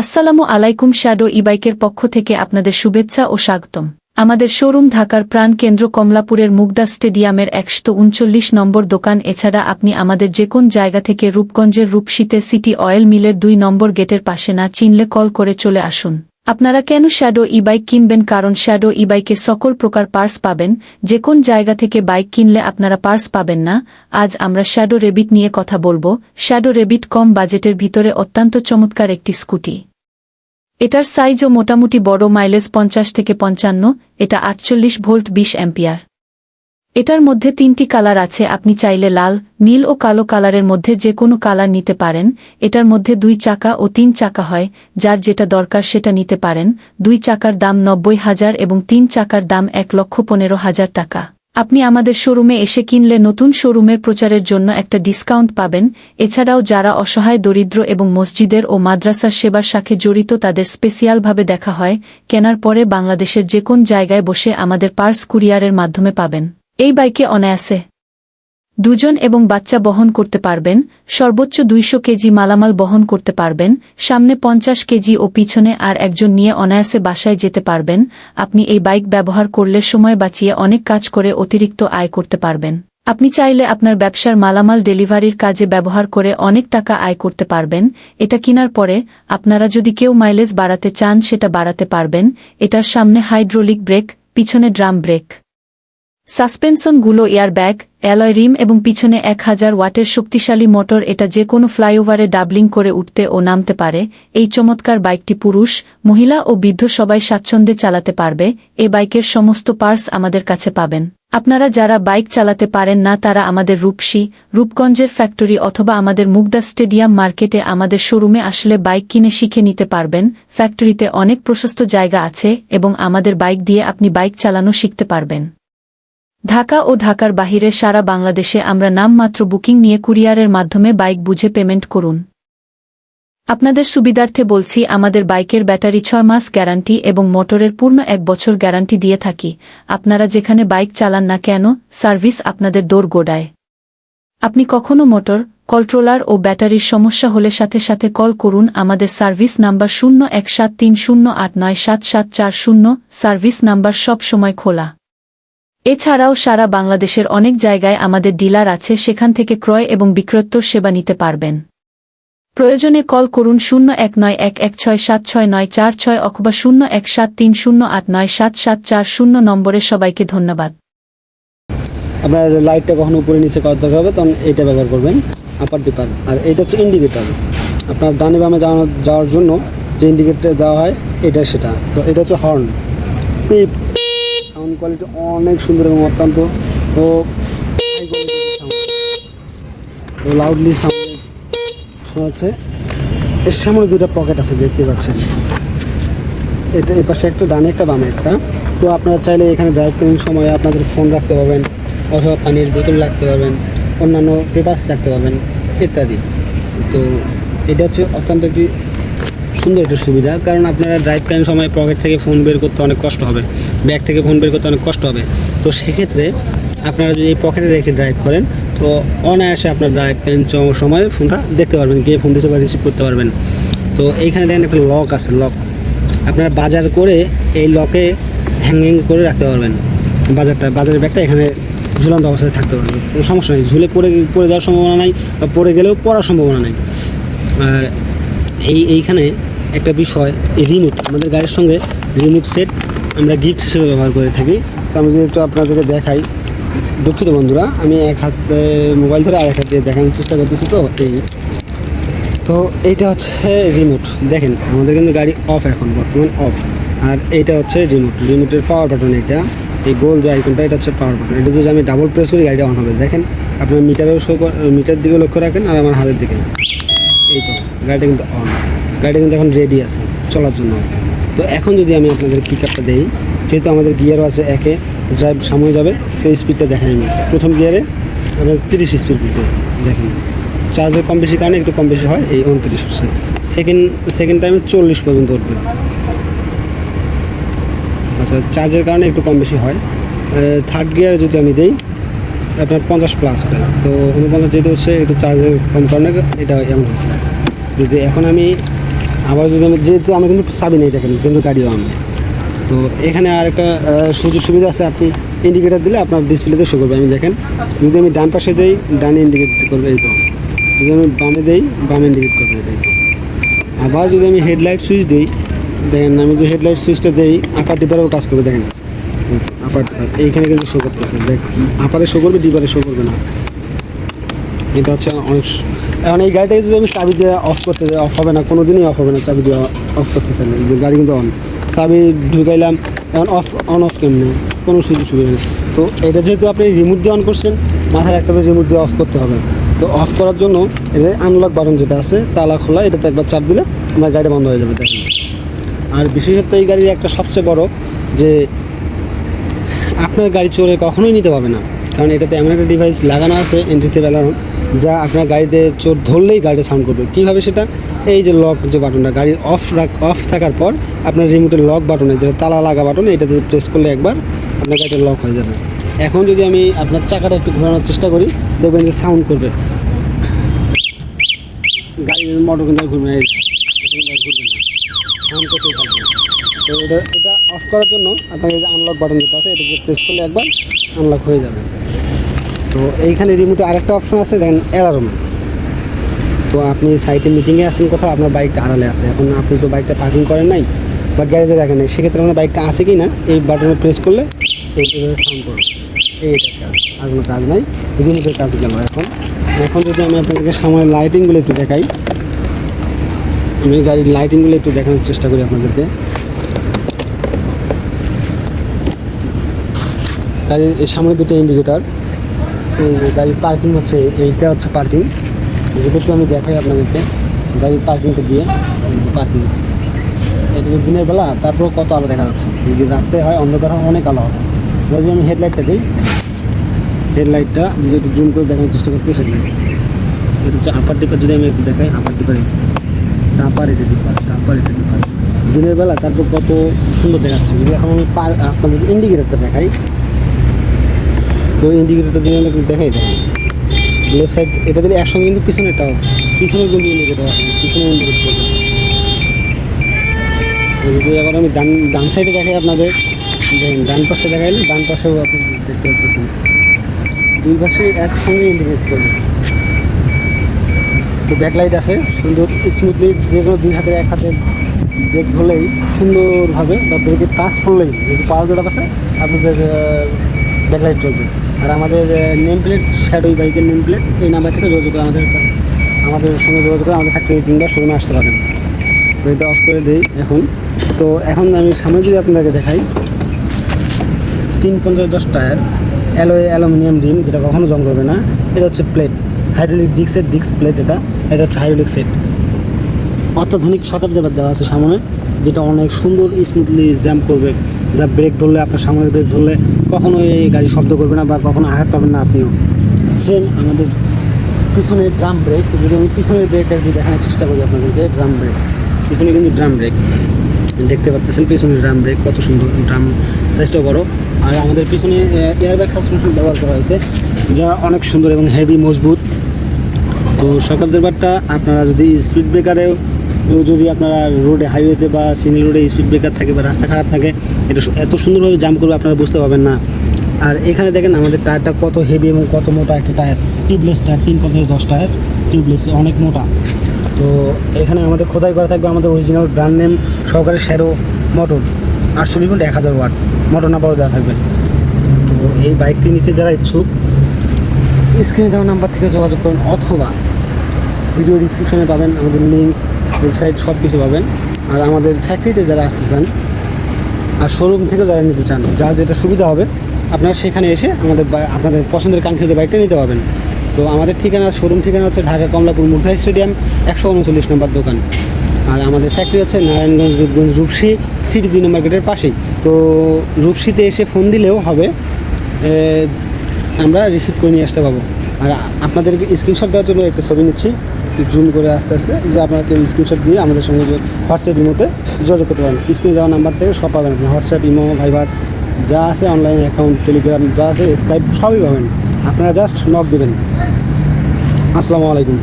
আসসালামু আলাইকুম শ্যাডো ইবাইকের পক্ষ থেকে আপনাদের শুভেচ্ছা ও স্বাগতম। আমাদের শোরুম ঢাকার প্রাণকেন্দ্র কমলাপুরের মুগদা স্টেডিয়ামের একশো উনচল্লিশ নম্বর দোকান। এছাড়া আপনি আমাদের যে কোন জায়গা থেকে রূপগঞ্জের রূপসীতে সিটি অয়েল মিলের দুই নম্বর গেটের পাশে না চিনলে কল করে চলে আসুন। আপনারা কেন শ্যাডো ই বাইক কিনবেন? কারণ শ্যাডো ই বাইকে সকল প্রকার পার্স পাবেন। যে কোন জায়গা থেকে বাইক কিনলে আপনারা পার্স পাবেন না। আজ আমরা শ্যাডো রেবিট নিয়ে কথা বলব। শ্যাডো রেবিট কম বাজেটের ভিতরে অত্যন্ত চমৎকার একটি স্কুটি। এটার সাইজও মোটামুটি বড়, মাইলেজ পঞ্চাশ থেকে পঞ্চান্ন, এটা আটচল্লিশ ভোল্ট বিশ অ্যাম্পিয়ার। এটার মধ্যে তিনটি কালার আছে, আপনি চাইলে লাল, নীল ও কালো কালারের মধ্যে যে কোনো কালার নিতে পারেন। এটার মধ্যে দুই চাকা ও তিন চাকা হয়, যার যেটা দরকার সেটা নিতে পারেন। দুই চাকার দাম নব্বই হাজার এবং তিন চাকার দাম এক লক্ষ পনেরো হাজার টাকা। আপনি আমাদের শোরুমে এসে কিনলে নতুন শোরুমের প্রচারের জন্য একটা ডিসকাউন্ট পাবেন। এছাড়াও যারা অসহায়, দরিদ্র এবং মসজিদের ও মাদ্রাসার সেবার সাথে জড়িত তাদের স্পেশিয়ালভাবে দেখা হয়। কেনার পরে বাংলাদেশের যে কোন জায়গায় বসে আমাদের পার্স কুরিয়ারের মাধ্যমে পাবেন। এই বাইকে অনায়াসে দুজন এবং বাচ্চা বহন করতে পারবেন, সর্বোচ্চ দুইশো কেজি মালামাল বহন করতে পারবেন, সামনে পঞ্চাশ কেজি ও পিছনে আর একজন নিয়ে অনায়াসে বাসায় যেতে পারবেন, আপনি এই বাইক ব্যবহার করলে সময় বাঁচিয়ে অনেক কাজ করে অতিরিক্ত আয় করতে পারবেন। আপনি চাইলে আপনার ব্যবসার মালামাল ডেলিভারির কাজে ব্যবহার করে অনেক টাকা আয় করতে পারবেন, এটা কেনার পরে আপনারা যদি কেউ মাইলেজ বাড়াতে চান সেটা বাড়াতে পারবেন, এটার সামনে হাইড্রোলিক ব্রেক, পিছনে ড্রাম ব্রেক। সাসপেনশনগুলো এয়ারব্যাগ অ্যালয় রিম এবং পিছনে এক হাজার ওয়াটের শক্তিশালী মোটর এটা যে কোনো ফ্লাইওভারে ডাবলিং করে উঠতে ও নামতে পারে। এই চমৎকার বাইকটি পুরুষ, মহিলা ও বৃদ্ধ সবাই স্বাচ্ছন্দ্যে চালাতে পারবে। এ বাইকের সমস্ত পার্স আমাদের কাছে পাবেন। আপনারা যারা বাইক চালাতে পারেন না তারা আমাদের রূপসী, রূপগঞ্জের ফ্যাক্টরি অথবা আমাদের মুগদা স্টেডিয়াম মার্কেটে আমাদের শোরুমে আসলে বাইক কিনে শিখে নিতে পারবেন। ফ্যাক্টরিতে অনেক প্রশস্ত জায়গা আছে এবং আমাদের বাইক দিয়ে আপনি বাইক চালানো শিখতে পারবেন। ঢাকা ও ঢাকার বাহিরে সারা বাংলাদেশে আমরা নামমাত্র বুকিং নিয়ে কুরিয়ারের মাধ্যমে বাইক বুঝে পেমেন্ট করুন। আপনাদের সুবিধার্থে বলছি, আমাদের বাইকের ব্যাটারি ছয় মাস গ্যারান্টি এবং মোটরের পূর্ণ এক বছর গ্যারান্টি দিয়ে থাকি। আপনারা যেখানে বাইক চালান না কেন, সার্ভিস আপনাদের দৌড় গোডায়। আপনি কখনো মোটর, কন্ট্রোলার ও ব্যাটারির সমস্যা হলে সাথে সাথে কল করুন, আমাদের সার্ভিস নাম্বার শূন্য এক সাত তিন শূন্য আট নয় সাত সাত চার শূন্য, সার্ভিস নাম্বার সব সময় খোলা। এছাড়াও সারা বাংলাদেশের অনেক জায়গায় আমাদের ডিলার আছে সেখান থেকে ক্রয় এবং বিক্রয়োত্তর সেবা নিতে পারবেন। প্রয়োজনে কল করুন শূন্য এক নয় এক এক ছয় সাত ছয় নয় চার ছয় অথবা শূন্য এক সাত তিন শূন্য আট নয় সাত সাত চার শূন্য নম্বরে সবাইকে ধন্যবাদ। আপনার লাইটটা কখনো উপরে নিচে করার দরকার হবে, তখন এইটা ব্যবহার করবেন আপার ডিপার আর এটা হচ্ছে ইন্ডিকেটার আপনার ডানে বামে যাওয়ার জন্য যে ইন্ডিকেটার দেওয়া হয়, এটা সেটা। তো এটা হচ্ছে হর্ন সাউন্ড কোয়ালিটি অনেক সুন্দর এবং অত্যন্ত ও লাউডলি সাউন্ড শোনাচ্ছে। এর সামনে দুটো পকেট আছে, দেখতে পাচ্ছেন। এটা এই পাশে একটা, ডানে একটা, বামে একটা। তো আপনারা চাইলে এখানে ড্রাইভ করার সময় আপনাদের ফোন রাখতে পারবেন, অথবা পানির বোতল রাখতে পারবেন, অন্যান্য পেপার্স রাখতে পারবেন, ইত্যাদি। তো এটা হচ্ছে অত্যন্ত একটি সুন্দর একটা সুবিধা, কারণ আপনারা ড্রাইভ করার সময় পকেট থেকে ফোন বের করতে অনেক কষ্ট হবে ব্যাগ থেকে ফোন বের করতে অনেক কষ্ট হবে। তো সেক্ষেত্রে আপনারা যদি এই পকেটে রেখে ড্রাইভ করেন, তো অনায়াসে আপনার ড্রাইভ করেন সময় ফোনটা দেখতে পারবেন, গিয়ে ফোন দিতে রিসিভ করতে পারবেন। তো এইখানে দেখেন একটা লক আছে লক আপনারা বাজার করে এই লকে হ্যাঙ্গিং করে রাখতে পারবেন। বাজারটা বাজারের ব্যাগটা এখানে ঝুলন্ত অবস্থায় থাকতে পারবে। কোনো সমস্যা নেই, ঝুলে পড়ে পড়ে যাওয়ার সম্ভাবনা নাই বা পড়ে গেলেও পড়ার সম্ভাবনা নেই। আর এই এইখানে একটা বিষয়, এই রিমোট আমাদের গাড়ির সঙ্গে রিমোট সেট আমরা গিফট হিসেবে ব্যবহার করে থাকি। তো আমি যদি একটু আপনাদেরকে দেখাই। দুঃখিত বন্ধুরা, আমি এক হাত মোবাইল ধরে আর এক হাত দিয়ে দেখানোর চেষ্টা করতেছি তো, এই। তো এইটা হচ্ছে রিমোট দেখেন, আমাদের কিন্তু গাড়ি অফ এখন, বর্তমান অফ আর এইটা হচ্ছে রিমোট রিমোটের পাওয়ার বাটন এটা এই গোল যে আইকনটা এটা হচ্ছে পাওয়ার বাটন এটা যদি আমি ডাবল প্রেস করি, গাড়িটা অন হবে। দেখেন, আপনার মিটারেও শো মিটার দিকে লক্ষ্য রাখেন, আর আমার হাতের দিকে। এই তো, গাড়িটা কিন্তু অন গাড়িটা কিন্তু এখন রেডি আছে, চলার জন্য তো এখন যদি আমি আপনাদের পিক আপটা দিই, যেহেতু আমাদের গিয়ারও আছে একে ড্রাইভ সামনে যাবে তো স্পিডটা দেখাই আমি। প্রথম গিয়ারে আমরা তিরিশ স্পিড দিতে দেখেন চার্জের কম বেশি কারণে একটু কম বেশি হয়, এই উনত্রিশ পার্সেন্ট সেকেন্ড সেকেন্ড টাইমে চল্লিশ পর্যন্ত উঠবে। আচ্ছা চার্জের কারণে একটু কম বেশি হয়। থার্ড গিয়ারে যদি আমি দিই, আপনার পঞ্চাশ প্লাস তো উনপঞ্চাশ যেহেতু হচ্ছে, একটু চার্জের কম কারণে এটা এমন হচ্ছে যদি এখন আমি আবার যদি আমি যেহেতু আমি কিন্তু চাবি নেই দেখেন, কিন্তু গাড়ি অন তো এখানে আর একটা সুযোগ সুবিধা আছে, আপনি ইন্ডিকেটার দিলে আপনার ডিসপ্লেতে শো করবে। আমি দেখেন, যদি আমি ডান পাশে দিই, ডানে ইন্ডিকেট করবে এই তো। যদি আমি বামে দিই, বামে ইন্ডিকেট করবে এই তো। আবার যদি আমি হেডলাইট সুইচ দিই, দেখেন, আমি যে হেডলাইট সুইচটা দিই আপার ডিপারেও কাজ করবে, দেখেন। আপার এইখানে কিন্তু শো করতেছে। দেখ আপারে শো করবে ডিপারে শো করবে না। এটা হচ্ছে অনেক এখন এই গাড়িটাকে যদি আমি চাবি দিয়ে অফ করতে চাই অফ হবে না কোনো দিনই অফ হবে না, চাবি দিয়ে অফ করতে চাইলে যে গাড়ি কিন্তু অন চাবি ঢুকাইলাম, এখন অফ অন অফ কেমনি? কোনো সুযোগ সুবিধা নেই। তো এটা যেহেতু আপনি রিমোট দিয়ে অন করছেন, মাথায় হবে রিমোট দিয়ে অফ করতে হবে। তো অফ করার জন্য এটা আনলক বাটন যেটা আছে, তালা খোলা, এটাতে একবার চাপ দিলে আমার গাড়ি বন্ধ হয়ে যাবে, দেখেন। আর বিশেষত এই গাড়ির একটা সবচেয়ে বড় যে আপনার গাড়ি চোরে কখনোই নিতে পারবে না। কারণ এটাতে এমন একটা ডিভাইস লাগানো আছে এন্ট্রিতে লাগানো যা আপনার গাড়িতে চোর ধরলেই গাড়িটা সাউন্ড করবে। কীভাবে সেটা? এই যে লক যে বাটনটা গাড়ি অফ রাখ অফ থাকার পর আপনার রিমোটের লক বাটনে যেটা তালা লাগা বাটন এটাতে প্রেস করলে একবার আপনার গাড়িটা লক হয়ে যাবে। এখন যদি আমি আপনার চাকাটা একটু ঘোরানোর চেষ্টা করি, দেখবেন যে সাউন্ড করবে। গাড়ির মোটর কিন্তু ঘুরবে সাউন্ড থাকবে। তো এটা এটা অফ করার জন্য আপনার এই যে আনলক বাটন যেটা আছে এটাকে প্রেস করলে একবার আনলক হয়ে যাবে। তো এইখানে রিমোটে আরেকটা অপশন আছে দেখেন অ্যালার্ম তো আপনি সাইটে মিটিংয়ে আসছেন কোথাও, আপনার বাইকটা আড়ালে আছে। এখন আপনি তো বাইকটা পার্কিং করেন নাই, বা গ্যারেজে দেখেন নাই, সেক্ষেত্রে আপনার বাইকটা আছে কি না, এই বাটনে প্রেস করলে এইভাবে সাউন্ড করবে। এই কাজ, আর কোনো কাজ নাই রিমোটের কাজ গেল এখন। এখন যদি আমি আপনাদেরকে সামনে লাইটিংগুলো একটু দেখাই, আমি গাড়ির লাইটিংগুলো একটু দেখানোর চেষ্টা করি আপনাদেরকে। গাড়ির সামনে দুটো ইন্ডিকেটার এই যে গাড়ির পার্কিং হচ্ছে, এইটা হচ্ছে পার্কিং একটু আমি দেখাই আপনাদেরকে, গাড়ির পার্কিংটা দিয়ে পার্কিং এটা দিনের বেলা তারপর কত আলো দেখা যাচ্ছে। যদি রাত্রে হয়, অন্ধকার হয়, অনেক আলো হবে যদি আমি হেডলাইটটা দিই হেডলাইটটা যদি একটু জুম করে দেখানোর চেষ্টা করছি সেটা এটা হচ্ছে আপার টিপার যদি আমি একটু দেখাই আপার টিপার টাপার এটা টিপার টাপার এটা টিপার দিনের বেলা, তারপর কত সুন্দর দেখাচ্ছে। যদি এখন আমি পার আপনাদের ইন্ডিকেটারটা দেখাই তো ইন্ডিকেটারটা দিয়ে আমরা কিন্তু দেখাই দেখাই লেফট সাইড এটা দিলে একসঙ্গে কিন্তু পিছনেটাও পিছনে কিন্তু ইন্ডিকেটার পিছনে ইন্ডিকেট করবে যদি আমি ডান ডান সাইডে দেখাই আপনাদের, দেখেন, ডান পাশে দেখাইলে, ডান পাশেও আপনি দেখতে পাচ্ছেন। দুই পাশে একসঙ্গে ইন্ডিকেট করবে। তো ব্যাকলাইট আছে, সুন্দর স্মুথলি যে কোনো দুই হাতে এক হাতে ব্রেক ধরলেই সুন্দরভাবে বা ব্রেকের কাজ পড়লেই যদি পাওয়ার বেড়া আছে, আপনাদের ব্যাকলাইট চলবে। আর আমাদের নেম প্লেট শ্যাডো বাইকের নেম প্লেট এই নাম্বার থেকে যোগাযোগ করে আমাদের আমাদের সঙ্গে যোগাযোগ করে আমাদের ফ্যাক্টরি তিনটা শোরুমে আসতে পারেন তো এটা অফ করে দিই এখন। তো এখন আমি সামনে যদি আপনাদেরকে দেখাই, তিন পঞ্চাশ দশ টায়ার অ্যালোয় অ্যালুমিনিয়াম রিম যেটা কখনো জং করবে না, এটা হচ্ছে প্লেট হাইড্রোলিক ডিস্কের ডিস্ক প্লেট এটা এটা হচ্ছে হাইড্রোলিক সেট অত্যাধুনিক সকাপ দেওয়া আছে সামনে যেটা অনেক সুন্দর স্মুথলি জ্যাম্প করবে। যা ব্রেক ধরলে, আপনার সামনের ব্রেক ধরলে, কখনো এই গাড়ি শব্দ করবে না বা কখনো আঘাত পাবেন না আপনিও। সেম আমাদের পিছনের ড্রাম ব্রেক যদি আমি পিছনের ব্রেকটা যদি দেখানোর চেষ্টা করি আপনাদেরকে ড্রাম ব্রেক পিছনে কিন্তু ড্রাম ব্রেক দেখতে পাচ্ছেন পিছনের ড্রাম ব্রেক কত সুন্দর ড্রাম সাইজটাও বড়। আর আমাদের পিছনে এয়ারব্যাগ সাসপেনশন ব্যবহার করা হয়েছে, যা অনেক সুন্দর এবং হেভি মজবুত। তো সকাল বারটা আপনারা যদি স্পিড ব্রেকারেও যদি আপনারা রোডে হাইওয়েতে বা সিঙ্গেল রোডে স্পিড ব্রেকার থাকে বা রাস্তা খারাপ থাকে, এটা এত সুন্দরভাবে জাম্প করবে আপনারা বুঝতে পারবেন না। আর এখানে দেখেন আমাদের টায়ারটা কত হেভি এবং কত মোটা একটা টায়ার টিউবলেস টায়ার তিন পঞ্চাশ দশ টায়ার টিউবলেস অনেক মোটা। তো এখানে আমাদের খোদাই করা থাকবে আমাদের অরিজিনাল ব্র্যান্ড নেম সহকারে শ্যারো মোটর আটশো ভোল্ট এক হাজার ওয়াট মোটর না দেওয়া থাকবে। তো এই বাইকটি নিতে যারা ইচ্ছুক স্ক্রিনে দেওয়া নাম্বার থেকে যোগাযোগ করুন অথবা ভিডিও ডিসক্রিপশনে পাবেন আমাদের লিঙ্ক ওয়েবসাইট সব কিছু পাবেন। আর আমাদের ফ্যাক্টরিতে যারা আসতে চান, আর শোরুম থেকে যারা নিতে চান, যার যেটা সুবিধা হবে, আপনারা সেখানে এসে আমাদের আপনাদের পছন্দের কাঙ্ক্ষিত বাইকটা নিতে পারবেন। তো আমাদের ঠিকানা শোরুম ঠিকানা হচ্ছে ঢাকা কমলাপুর মুগ্ধা স্টেডিয়াম, একশো উনচল্লিশ নম্বর দোকান। আর আমাদের ফ্যাক্টরি হচ্ছে নারায়ণগঞ্জ, রূপগঞ্জ, রূপসী, সিটি দুই নম্বর গেটের পাশেই। তো রূপসীতে এসে ফোন দিলেও হবে আমরা রিসিভ করে নিয়ে আসতে পারব। আর আপনাদেরকে স্ক্রিনশট দেওয়ার জন্য একটা ছবি নিচ্ছি। জুম করে আস্তে আস্তে যে আপনাকে স্ক্রিনশট দিয়ে আমাদের সঙ্গে হোয়াটসঅ্যাপ ইমোতে যোগাযোগ করতে পারেন। স্ক্রিনে দেওয়া নাম্বার থেকে সব পাবেন আপনি। হোয়াটসঅ্যাপ ইমো ভাইবার যা আছে অনলাইন অ্যাকাউন্ট টেলিগ্রাম যা আছে স্কাইপ সবই পাবেন। আপনারা জাস্ট নক দেবেন। আসসালামু আলাইকুম।